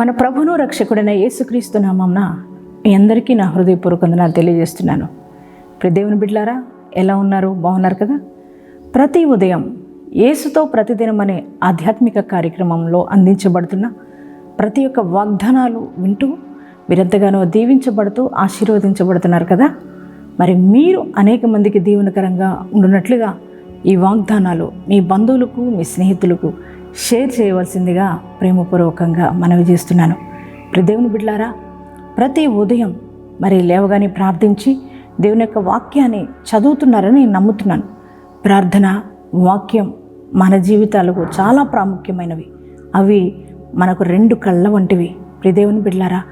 మన ప్రభును రక్షకుడైన యేసుక్రీస్తు నామంన మీ అందరికీ నా హృదయపూర్వక వందనాలు తెలియజేస్తున్నాను. ప్రియ దేవుని బిడ్లారా ఎలా ఉన్నారు? బాగున్నారు కదా? ప్రతి ఉదయం యేసుతో ప్రతిదినం అనే ఆధ్యాత్మిక కార్యక్రమంలో అందించబడుతున్న ప్రతి ఒక్క వాగ్దానాలు వింటూ మీరెంతగానో దీవించబడుతూ ఆశీర్వదించబడుతున్నారు కదా? మరి మీరు అనేక మందికి దీవెనకరంగా ఉండునట్లుగా ఈ వాగ్దానాలు మీ బంధువులకు మీ స్నేహితులకు షేర్ చేయవలసిందిగా ప్రేమపూర్వకంగా మనవి చేస్తున్నాను. ప్రియ దేవుని బిడ్లారా ప్రతి ఉదయం మరి లేవగానే ప్రార్థించి దేవుని యొక్క వాక్యాన్ని చదువుతున్నారని నేను నమ్ముతున్నాను. ప్రార్థన వాక్యం మన జీవితాలకు చాలా ప్రాముఖ్యమైనవి. అవి మనకు రెండు కళ్ళ వంటివి. ప్రియ దేవుని బిడ్లారా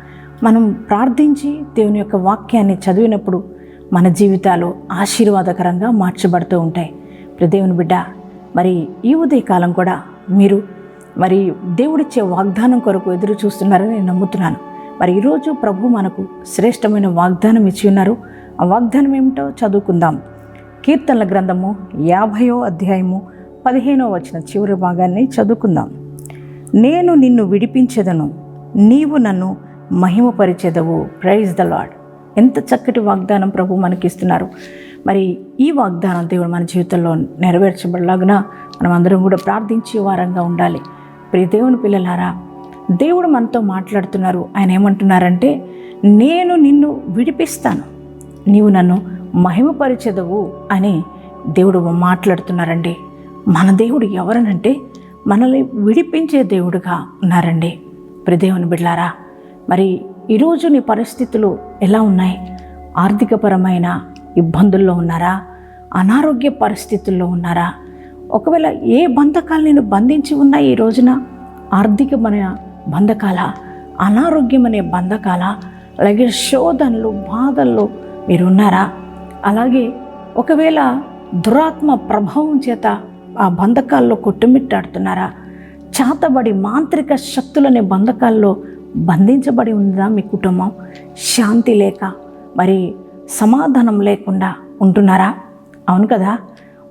మనం ప్రార్థించి దేవుని యొక్క వాక్యాన్ని చదివినప్పుడు మన జీవితాలు ఆశీర్వాదకరంగా మార్చబడుతూ ఉంటాయి. ప్రియ దేవుని బిడ్డ మరి ఈ ఉదయకాలం కూడా మీరు మరి దేవుడిచ్చే వాగ్దానం కొరకు ఎదురు చూస్తున్నారని నేను నమ్ముతున్నాను. మరి ఈరోజు ప్రభు మనకు శ్రేష్టమైన వాగ్దానం ఇచ్చి ఉన్నారు. ఆ వాగ్దానం ఏమిటో చదువుకుందాం. కీర్తనల గ్రంథము యాభయో అధ్యాయము పదిహేనో వచ్చిన చివరి భాగాన్ని చదువుకుందాం. నేను నిన్ను విడిపించేదను. నీవు నన్ను మహిమపరిచెదవు. ప్రైజ్ ద లాడ్ ఎంత చక్కటి వాగ్దానం ప్రభు మనకిస్తున్నారు. మరి ఈ వాగ్దానం దేవుడు మన జీవితంలో నెరవేర్చబడలాగున మనం అందరం కూడా ప్రార్థించే వారంగా ఉండాలి. ప్రియ దేవుని పిల్లలారా దేవుడు మనతో మాట్లాడుతున్నారు. ఆయన ఏమంటున్నారంటే నేను నిన్ను విడిపిస్తాను. నీవు నన్ను మహిమపరిచెదవు అని దేవుడు మాట్లాడుతున్నారండి. మన దేవుడు ఎవరనంటే మనల్ని విడిపించే దేవుడుగా ఉన్నారండి. ప్రదేవుని బిడ్లారా మరి ఈరోజు నీ పరిస్థితులు ఎలా ఉన్నాయి? ఆర్థికపరమైన ఇబ్బందుల్లో ఉన్నారా? అనారోగ్య పరిస్థితుల్లో ఉన్నారా? ఒకవేళ ఏ బంధకాలు నేను బంధించి ఉన్నా ఈ రోజున? ఆర్థికమైన బంధకాల? అనారోగ్యం అనే బంధకాల? అలాగే శోధనలు బాధల్లో మీరు ఉన్నారా అలాగే ఒకవేళ దురాత్మ ప్రభావం చేత ఆ బంధకాల్లో కొట్టుమిట్టాడుతున్నారా? చాతబడి మాంత్రిక శక్తులనే బంధకాల్లో బంధించబడి ఉందా మీ కుటుంబం? శాంతి లేక? మరి సమాధానం లేకుండా ఉంటున్నారా? అవును కదా?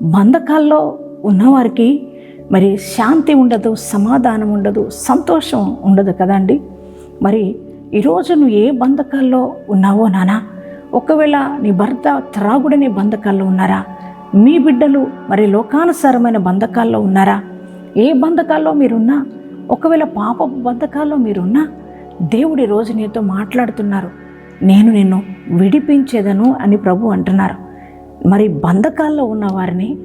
బంధకాల్లో ఉన్నవారికి మరి శాంతి ఉండదు సమాధానం ఉండదు సంతోషం ఉండదు కదండి మరి ఈరోజు నువ్వు ఏ బంధకాల్లో ఉన్నావో నానా? ఒకవేళ నీ భర్త త్రాగుడనే బంధకాల్లో ఉన్నారా? మీ బిడ్డలు మరి లోకానుసారమైన బంధకాల్లో ఉన్నారా? ఏ బంధకాల్లో మీరున్నా? ఒకవేళ పాప బంధకాల్లో మీరున్నా? దేవుడి రోజు నీతో మాట్లాడుతున్నారు. నేను నిన్ను విడిపించేదను అని ప్రభు అంటున్నారు. మరి బంధకాల్లో ఉన్న వారిని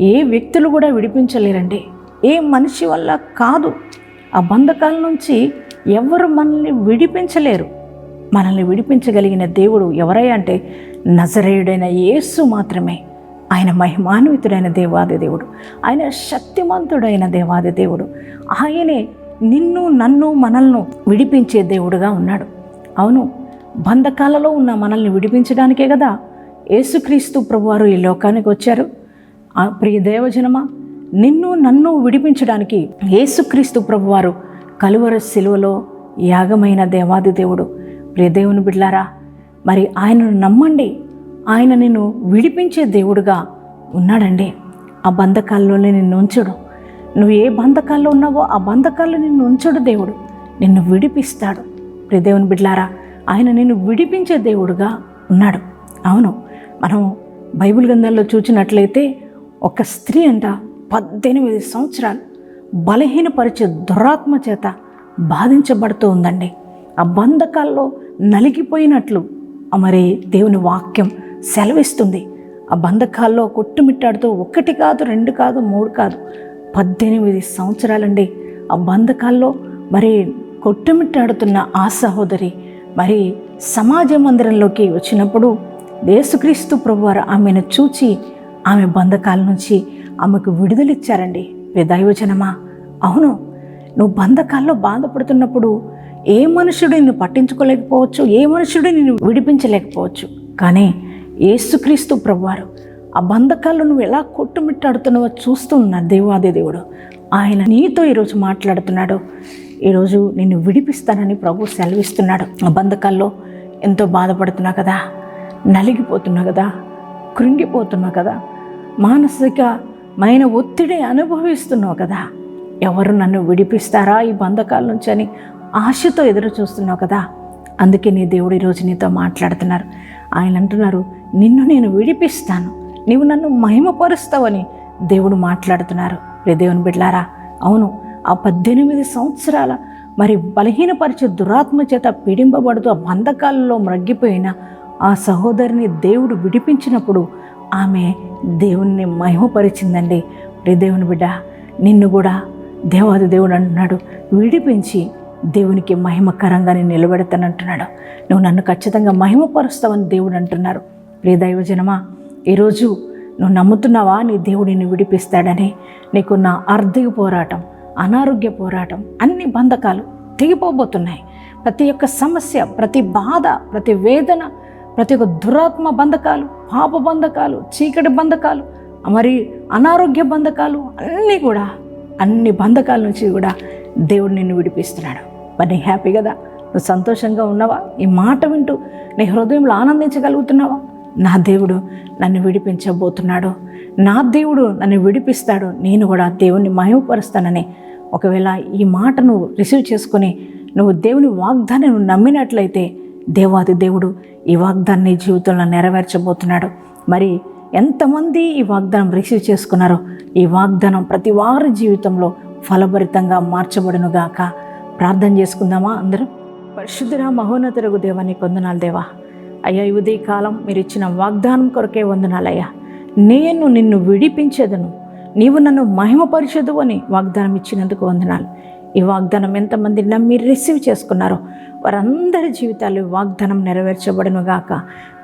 ఏ వ్యక్తులు కూడా విడిపించలేరండి. ఏ మనిషి వల్ల కాదు. ఆ బంధకాల నుంచి ఎవరు మనల్ని విడిపించలేరు. మనల్ని విడిపించగలిగిన దేవుడు ఎవరై అంటే నజరేయుడైన యేసు మాత్రమే. ఆయన మహిమాన్వితుడైన దేవాది దేవుడు. ఆయన శక్తిమంతుడైన దేవాది దేవుడు. ఆయనే నిన్ను నన్ను మనల్ని విడిపించే దేవుడుగా ఉన్నాడు. అవును బంధకాలలో ఉన్న మనల్ని విడిపించడానికే కదా యేసుక్రీస్తు ప్రభువారు ఈ లోకానికి వచ్చారు. ఆ ప్రియ దేవజనమ నిన్ను నన్ను విడిపించడానికి యేసుక్రీస్తు ప్రభువారు కలువర శిలువలో యాగమైన దేవాది దేవుడు. ప్రియ దేవుని బిడ్లారా మరి ఆయనను నమ్మండి. ఆయన నిన్ను విడిపించే దేవుడుగా ఉన్నాడండి. ఆ బంధకాల్లోనే నిన్ను ఉంచడు. నువ్వు ఏ బంధకాల్లో ఉన్నావో ఆ బంధకాల్లో నిన్ను ఉంచడు దేవుడు. నిన్ను విడిపిస్తాడు. ప్రియ దేవుని బిడ్లారా ఆయన నిన్ను విడిపించే దేవుడుగా ఉన్నాడు. అవును మనం బైబిల్ గ్రంథాల్లో చూసినట్లయితే ఒక స్త్రీ అంట పద్దెనిమిది సంవత్సరాలు బలహీనపరిచే దురాత్మ చేత బాధించబడుతూ ఉందండి. ఆ బంధకాల్లో నలిగిపోయినట్లు ఆ మరి దేవుని వాక్యం సెలవిస్తుంది. ఆ బంధకాల్లో కొట్టుమిట్టాడుతూ ఒకటి కాదు రెండు కాదు మూడు కాదు పద్దెనిమిది సంవత్సరాలండి. ఆ బంధకాల్లో మరి కొట్టుమిట్టాడుతున్న ఆ సహోదరి మరి సమాజ మందిరంలోకి వచ్చినప్పుడు యేసుక్రీస్తు ప్రభువారు ఆమెను చూచి ఆమె బంధకాల నుంచి ఆమెకు విడుదలిచ్చారండి. ప్రియ దైవజనమా అవును నువ్వు బంధకాల్లో బాధపడుతున్నప్పుడు ఏ మనుషుడు నిన్ను పట్టించుకోలేకపోవచ్చు ఏ మనుషుడు నిన్ను విడిపించలేకపోవచ్చు. కానీ ఏసుక్రీస్తు ప్రభువారు ఆ బంధకాల్లో నువ్వు ఎలా కొట్టుమిట్టాడుతున్నావో చూస్తూ ఉన్నాడు దేవాది దేవుడు ఆయన నీతో ఈరోజు మాట్లాడుతున్నాడు. ఈరోజు నిన్ను విడిపిస్తానని ప్రభు సెలవిస్తున్నాడు. ఆ బంధకాల్లో ఎంతో బాధపడుతున్నా కదా నలిగిపోతున్నా కదా కృంగిపోతున్నా కదా మానసికమైన ఒత్తిడి అనుభవిస్తున్నావు కదా. ఎవరు నన్ను విడిపిస్తారా ఈ బంధకాల నుంచి అని ఆశతో ఎదురు చూస్తున్నావు కదా. అందుకే నీ దేవుడు ఈరోజు నీతో మాట్లాడుతున్నారు. ఆయన అంటున్నారు నిన్ను నేను విడిపిస్తాను నీవు నన్ను మహిమపరుస్తావని దేవుడు మాట్లాడుతున్నారు. రే దేవుని బిడ్లారా అవును ఆ పద్దెనిమిది సంవత్సరాల మరి బలహీనపరిచే దురాత్మ చేత పీడింపబడుతూ ఆ బంధకాలలో మ్రగ్గిపోయిన ఆ సహోదరిని దేవుడు విడిపించినప్పుడు ఆమె దేవుణ్ణి మహిమపరిచిందండి. రే దేవుని బిడ్డ నిన్ను కూడా దేవాది దేవుడు అంటున్నాడు. విడిపించి దేవునికి మహిమకరంగా నేను నిలబెడతానంటున్నాడు. నువ్వు నన్ను ఖచ్చితంగా మహిమపరుస్తావని దేవుడు అంటున్నారు. ప్రియ దైవజనమా ఈరోజు నువ్వు నమ్ముతున్నావా నీ దేవుడు నిన్ను విడిపిస్తాడని? నీకున్న ఆర్థిక పోరాటం అనారోగ్య పోరాటం అన్ని బంధకాలు తెగిపోబోతున్నాయి. ప్రతి ఒక్క సమస్య ప్రతి బాధ ప్రతి వేదన ప్రతి ఒక్క దురాత్మ బంధకాలు పాప బంధకాలు చీకటి బంధకాలు మరి అనారోగ్య బంధకాలు అన్నీ కూడా అన్ని బంధకాల నుంచి కూడా దేవుడు నిన్ను విడిపిస్తున్నాడు. మరి హ్యాపీ కదా? నువ్వు సంతోషంగా ఉన్నావా? ఈ మాట వింటూ నీ హృదయంలో ఆనందించగలుగుతున్నావా? నా దేవుడు నన్ను విడిపించబోతున్నాడు. నా దేవుడు నన్ను విడిపిస్తాడు నేను కూడా దేవుణ్ణి మహిమపరుస్తానని. ఒకవేళ ఈ మాట నువ్వు రిసీవ్ చేసుకుని నువ్వు దేవుని వాగ్దాన్ని నువ్వు నమ్మినట్లయితే దేవాది దేవుడు ఈ వాగ్దాన్ని జీవితంలో నెరవేర్చబోతున్నాడు. మరి ఎంతమంది ఈ వాగ్దానం రిసీవ్ చేసుకున్నారో ఈ వాగ్దానం ప్రతి వారి జీవితంలో ఫలభరితంగా మార్చబడునుగాక. ప్రార్థన చేసుకుందామా అందరూ? పరిశుద్ధుర మహోన్నతులకు దేవాన్ని కొందనాలు దేవా. అయ్యా ఈ ఉదయ మీరు ఇచ్చిన వాగ్దానం కొరకే వందనాలయ్యా. నేను నిన్ను విడిపించదను. నీవు నన్ను మహిమపరిచదు అని వాగ్దానం ఇచ్చినందుకు వందనాలు. ఈ వాగ్దానం ఎంతమంది నమ్మి రిసీవ్ చేసుకున్నారో వారందరి జీవితాలు వాగ్దానం నెరవేర్చబడను గాక.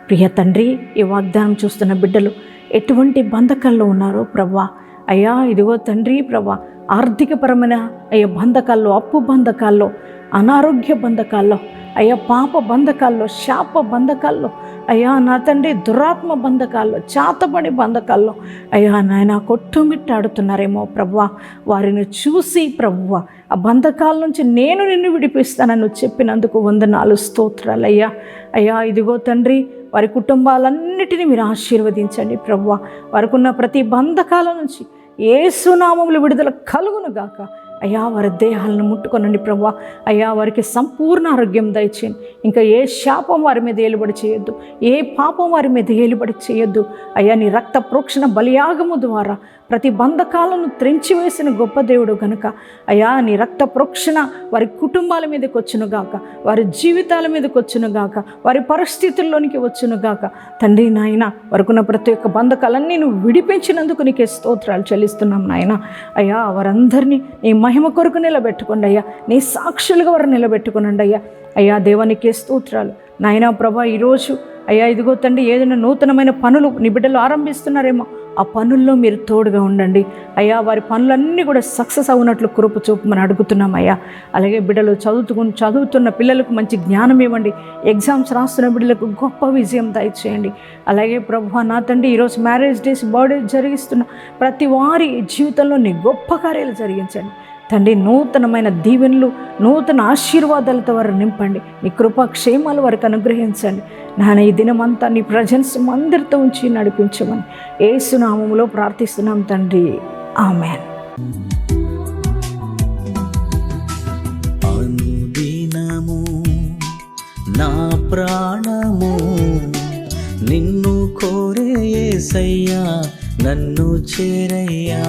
ప్రియ తండ్రి ఈ వాగ్దానం చూస్తున్న బిడ్డలు ఎటువంటి బంధకాల్లో ఉన్నారో ప్రవ్వా? అయ్యా ఇదిగో తండ్రి ప్రభా ఆర్థికపరమైన అయ్యా బంధకాల్లో అప్పు బంధకాల్లో అనారోగ్య బంధకాల్లో అయ్యా పాప బంధకాల్లో శాప బంధకాల్లో అయ్యా నా తండ్రి దురాత్మ బంధకాల్లో చాతబడి బంధకాల్లో అయ్యా నాయన కొట్టుమిట్టాడుతున్నారేమో ప్రవ్వా వారిని చూసి ప్రవ్వా ఆ బంధకాల నుంచి నేను నిన్ను విడిపిస్తానని చెప్పినందుకు చెప్పినందుకు వందనాలు స్తోత్రాలయ్యా అయ్యా. ఇదిగో తండ్రి వారి కుటుంబాలన్నిటినీ మీరు ఆశీర్వదించండి ప్రభువ. వారికి ఉన్న ప్రతి బంధకాల నుంచి ఏసునామములు విడుదల కలుగును గాక అయ్యా వారి దేహాలను ముట్టుకొనండి ప్రభా. అయ్యా వారికి సంపూర్ణ ఆరోగ్యం దయచేయండి. ఇంకా ఏ శాపం వారి మీద ఏలుబడి చేయొద్దు. ఏ పాపం వారి మీద ఏలుబడి చేయొద్దు. అయ్యా నీ రక్త ప్రోక్షణ బలియాగము ద్వారా ప్రతి బంధకాలను త్రెంచివేసిన గొప్ప దేవుడు గనుక అయ్యా నీ రక్త ప్రోక్షణ వారి కుటుంబాల మీదకి వచ్చునుగాక వారి జీవితాల మీదకి వచ్చునుగాక వారి పరిస్థితుల్లోనికి వచ్చునుగాక తండ్రి నాయన వరకున్న ప్రతి ఒక్క బంధకాలన్నీ నువ్వు విడిపించినందుకు నీకే స్తోత్రాలు చెల్లిస్తున్నాం నాయన. అయ్యా వారందరినీ నీ మహిమ కొరకు నిలబెట్టుకోండి అయ్యా. నీ సాక్షులుగా వారు నిలబెట్టుకునండి అయ్యా. అయ్యా దేవానికి స్తోత్రాలు. నాయనా ప్రభా ఈరోజు అయ్యా ఇదిగో తండ్రి ఏదైనా నూతనమైన పనులు నీ బిడ్డలు ఆరంభిస్తున్నారేమో ఆ పనుల్లో మీరు తోడుగా ఉండండి. అయ్యా వారి పనులన్నీ కూడా సక్సెస్ అవునట్లు కృప చూపమని అడుగుతున్నాం అయ్యా. అలాగే బిడ్డలు చదువుతుకుని చదువుతున్న పిల్లలకు మంచి జ్ఞానం ఇవ్వండి. ఎగ్జామ్స్ రాస్తున్న బిడ్డలకు గొప్ప విజయం దయచేయండి. అలాగే ప్రభు నా తండ్రి ఈరోజు మ్యారేజ్ డేస్ బర్త్డే జరిగిస్తున్న ప్రతి వారి జీవితంలో నీ గొప్ప కార్యాలు జరిగించండి. తండ్రి నూతనమైన దీవెనలు నూతన ఆశీర్వాదాలతో వారు నింపండి. నీ కృపాక్షేమాలు వారికి అనుగ్రహించండి. నాన్న ఈ దినమంతా నీ ప్రజెన్స్ అందరితో ఉంచి నడిపించమని ఏసునామంలో ప్రార్థిస్తున్నాం తండ్రి. ఆమెన్. నా ప్రాణము నిన్ను కోరే యేసయ్యా నన్ను చేరయ్యా.